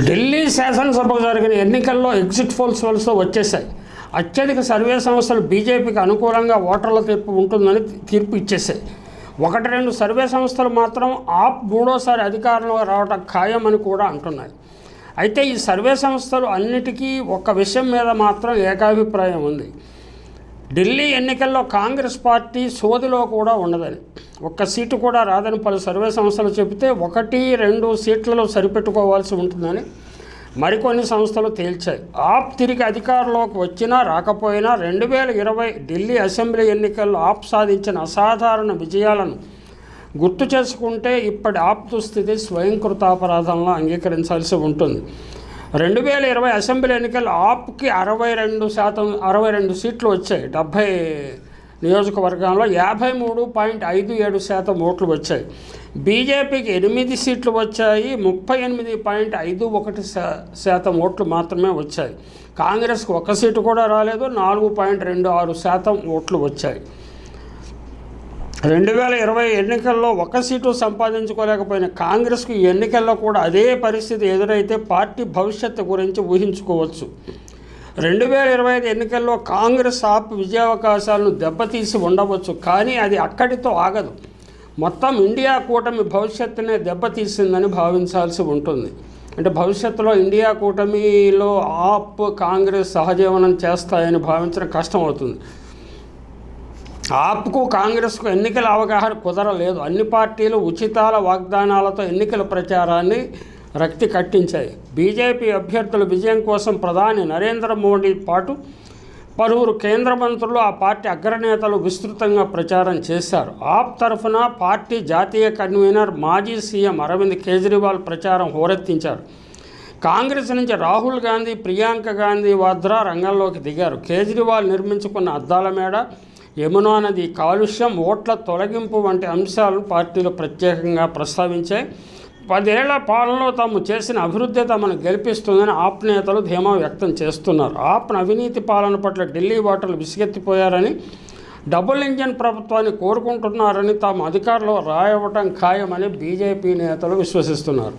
ఢిల్లీ శాసనసభకు జరిగిన ఎన్నికల్లో ఎగ్జిట్ పోల్స్ వలస వచ్చేసాయి అత్యధిక సర్వే సంస్థలు బీజేపీకి అనుకూలంగా ఓటర్ల తీర్పు ఉంటుందని తీర్పు ఇచ్చేసాయి ఒకటి రెండు సర్వే సంస్థలు మాత్రం ఆప్ మూడోసారి అధికారంలో రావడం ఖాయమని కూడా అంటున్నాయి. అయితే ఈ సర్వే సంస్థలు అన్నిటికీ ఒక్క విషయం మీద మాత్రం ఏకాభిప్రాయం ఉంది. ఢిల్లీ ఎన్నికల్లో కాంగ్రెస్ పార్టీ సోదిలో కూడా ఉండదని ఒక్క సీటు కూడా రాదని పలు సర్వే సంస్థలు చెబితే ఒకటి రెండు సీట్లలో సరిపెట్టుకోవాల్సి ఉంటుందని మరికొన్ని సంస్థలు తేల్చాయి. ఆప్ తిరిగి అధికారంలోకి వచ్చినా రాకపోయినా రెండు వేల ఇరవై ఢిల్లీ అసెంబ్లీ ఎన్నికల్లో ఆప్ సాధించిన అసాధారణ విజయాలను గుర్తు చేసుకుంటే ఇప్పటి ఆప్ దుస్థితి స్వయంకృతాపరాధంలో అంగీకరించాల్సి ఉంటుంది. రెండు వేల ఇరవై అసెంబ్లీ ఎన్నికలు ఆప్కి అరవై రెండు శాతం అరవై రెండు సీట్లు వచ్చాయి. డెబ్భై నియోజకవర్గంలో యాభై మూడు పాయింట్ ఐదు ఏడు శాతం ఓట్లు వచ్చాయి. బీజేపీకి ఎనిమిది సీట్లు వచ్చాయి. ముప్పై ఎనిమిది పాయింట్ ఐదు ఒకటి శాతం ఓట్లు మాత్రమే వచ్చాయి. కాంగ్రెస్కి ఒక సీటు కూడా రాలేదు. నాలుగు పాయింట్ రెండు ఆరు శాతం ఓట్లు వచ్చాయి. రెండు వేల ఇరవై ఎన్నికల్లో ఒక సీటు సంపాదించుకోలేకపోయిన కాంగ్రెస్కు ఎన్నికల్లో కూడా అదే పరిస్థితి ఎదురైతే పార్టీ భవిష్యత్తు గురించి ఊహించుకోవచ్చు. రెండు వేల ఇరవై ఐదు ఎన్నికల్లో కాంగ్రెస్ ఆప్ విజయావకాశాలను దెబ్బతీసి ఉండవచ్చు కానీ అది అక్కడితో ఆగదు. మొత్తం ఇండియా కూటమి భవిష్యత్తునే దెబ్బతీసిందని భావించాల్సి ఉంటుంది. అంటే భవిష్యత్తులో ఇండియా కూటమిలో ఆప్ కాంగ్రెస్ సహజీవనం చేస్తాయని భావించడం కష్టమవుతుంది. ఆప్కు కాంగ్రెస్కు ఎన్నికల అవగాహన కుదరలేదు. అన్ని పార్టీలు ఉచితాల వాగ్దానాలతో ఎన్నికల ప్రచారాన్ని రక్తి కట్టించాయి. బీజేపీ అభ్యర్థుల విజయం కోసం ప్రధాని నరేంద్ర మోడీ పాటు పలువురు కేంద్ర మంత్రులు ఆ పార్టీ అగ్రనేతలు విస్తృతంగా ప్రచారం చేశారు. ఆప్ తరఫున పార్టీ జాతీయ కన్వీనర్ మాజీ సీఎం అరవింద్ కేజ్రీవాల్ ప్రచారం హోరెత్తించారు. కాంగ్రెస్ నుంచి రాహుల్ గాంధీ ప్రియాంక గాంధీ వాద్రా రంగంలోకి దిగారు. కేజ్రీవాల్ నిర్మించుకున్న అద్దాల మేడ యమునా నది కాలుష్యం ఓట్ల తొలగింపు వంటి అంశాలను పార్టీలు ప్రత్యేకంగా ప్రస్తావించాయి. పదేళ్ళ పాలనలో తాము చేసిన అభివృద్ధి తమను గెలిపిస్తుందని ఆప్ నేతలు ధీమా వ్యక్తం చేస్తున్నారు. ఆప్ అవినీతి పాలన పట్ల ఢిల్లీ ఓటర్లు విసిగెత్తిపోయారని డబుల్ ఇంజన్ ప్రభుత్వాన్ని కోరుకుంటున్నారని తాము అధికారంలో రాయవటం ఖాయమని బీజేపీ నేతలు విశ్వసిస్తున్నారు.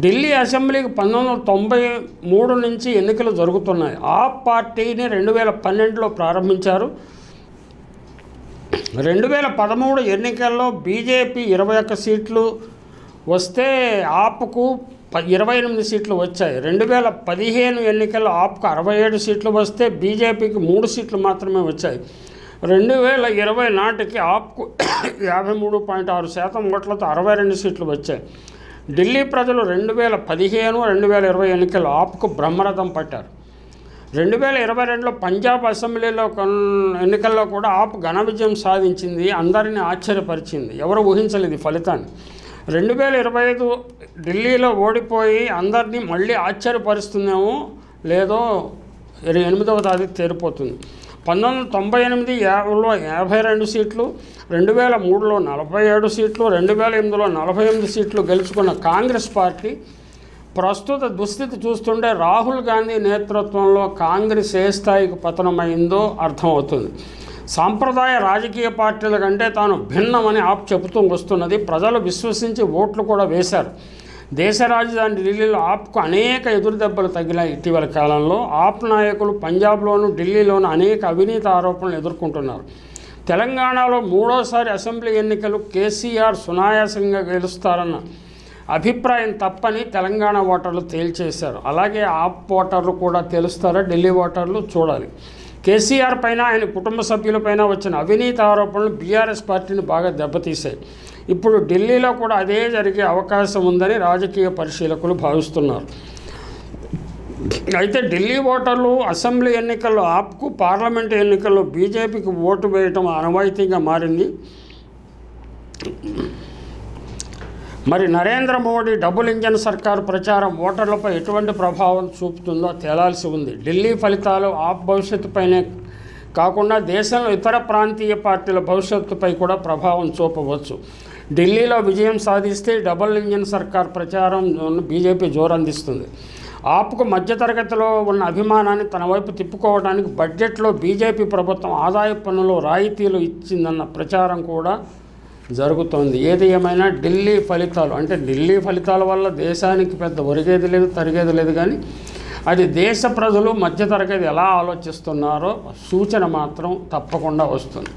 ఢిల్లీ అసెంబ్లీకి పంతొమ్మిది వందల తొంభై మూడు నుంచి ఎన్నికలు జరుగుతున్నాయి. ఆ పార్టీని రెండు వేల పన్నెండులో ప్రారంభించారు. రెండు వేల పదమూడు ఎన్నికల్లో బీజేపీ ఇరవై ఒక్క సీట్లు వస్తే ఆప్కు ఇరవై ఎనిమిది సీట్లు వచ్చాయి. రెండు వేల పదిహేను ఎన్నికల్లో ఆప్కు అరవై ఏడు సీట్లు వస్తే బీజేపీకి మూడు సీట్లు మాత్రమే వచ్చాయి. రెండు వేల ఇరవై నాటికి ఆప్కు యాభై మూడు పాయింట్ ఆరు శాతం ఓట్లతో అరవై రెండు సీట్లు వచ్చాయి. ఢిల్లీ ప్రజలు రెండు వేల పదిహేను రెండు వేల ఇరవై ఎన్నికల్లో ఆప్కు బ్రహ్మరథం పట్టారు. రెండు వేల ఇరవై రెండులో పంజాబ్ అసెంబ్లీలో ఎన్నికల్లో కూడా ఆప్ ఘన విజయం సాధించింది అందరిని ఆశ్చర్యపరిచింది. ఎవరు ఊహించలేదు ఈ ఫలితాన్ని. రెండు వేల ఇరవై ఐదు ఢిల్లీలో ఓడిపోయి అందరినీ మళ్ళీ ఆశ్చర్యపరుస్తుందేమో లేదో ఎనిమిదవ తారీఖు తేలిపోతుంది పంతొమ్మిది వందల తొంభై ఎనిమిది యాభైలో యాభై రెండు సీట్లు రెండు వేల మూడులో నలభై ఏడు సీట్లు రెండు వేల ఎనిమిదిలో నలభై ఎనిమిది సీట్లు గెలుచుకున్న కాంగ్రెస్ పార్టీ ప్రస్తుత దుస్థితి చూస్తుంటే రాహుల్ గాంధీ నేతృత్వంలో కాంగ్రెస్ ఏ స్థాయికి పతనమైందో అర్థమవుతుంది. సాంప్రదాయ రాజకీయ పార్టీల కంటే తాను భిన్నమని ఆప్ చెబుతూ వస్తున్నది. ప్రజలు విశ్వసించి ఓట్లు కూడా వేశారు. దేశ రాజధాని ఢిల్లీలో ఆప్కు అనేక ఎదురుదెబ్బలు తగిలాయి ఇటీవల కాలంలో. ఆప్ నాయకులు పంజాబ్లోను ఢిల్లీలోను అనేక అవినీతి ఆరోపణలు ఎదుర్కొంటున్నారు. తెలంగాణలో మూడోసారి అసెంబ్లీ ఎన్నికలు కేసీఆర్ సునాయాసంగా గెలుస్తారన్న అభిప్రాయం తప్పని తెలంగాణ ఓటర్లు తేల్చేశారు. అలాగే ఆప్ ఓటర్లు కూడా తెలుస్తారా? ఢిల్లీ ఓటర్లు చూడాలి. కేసీఆర్ పైన ఆయన కుటుంబ సభ్యులపైన వచ్చిన అవినీతి ఆరోపణలు బీఆర్ఎస్ పార్టీని బాగా దెబ్బతీశాయి. ఇప్పుడు ఢిల్లీలో కూడా అదే జరిగే అవకాశం ఉందని రాజకీయ పరిశీలకులు భావిస్తున్నారు. అయితే ఢిల్లీ ఓటర్లు అసెంబ్లీ ఎన్నికల్లో ఆప్కు పార్లమెంటు ఎన్నికల్లో బీజేపీకి ఓటు వేయటం అనవాయితీగా మారింది. మరి నరేంద్ర మోడీ డబుల్ ఇంజన్ సర్కారు ప్రచారం ఓటర్లపై ఎటువంటి ప్రభావం చూపుతుందో తేలాల్సి ఉంది. ఢిల్లీ ఫలితాలు ఆప్ భవిష్యత్తుపైనే కాకుండా దేశంలో ఇతర ప్రాంతీయ పార్టీల భవిష్యత్తుపై కూడా ప్రభావం చూపవచ్చు. ఢిల్లీలో విజయం సాధిస్తే డబుల్ ఇంజన్ సర్కార్ ప్రచారం బీజేపీ జోరందిస్తుంది. ఆప్కు మధ్యతరగతిలో ఉన్న అభిమానాన్ని తన వైపు తిప్పుకోవడానికి బడ్జెట్లో బీజేపీ ప్రభుత్వం ఆదాయ పన్నులో రాయితీలు ఇచ్చిందన్న ప్రచారం కూడా జరుగుతోంది. ఏది ఏమైనా ఢిల్లీ ఫలితాలు అంటే ఢిల్లీ ఫలితాల వల్ల దేశానికి పెద్ద ఒరిగేది లేదు తరిగేది లేదు కానీ అది దేశ ప్రజలు మధ్యతరగతి ఎలా ఆలోచిస్తున్నారో సూచన మాత్రం తప్పకుండా వస్తుంది.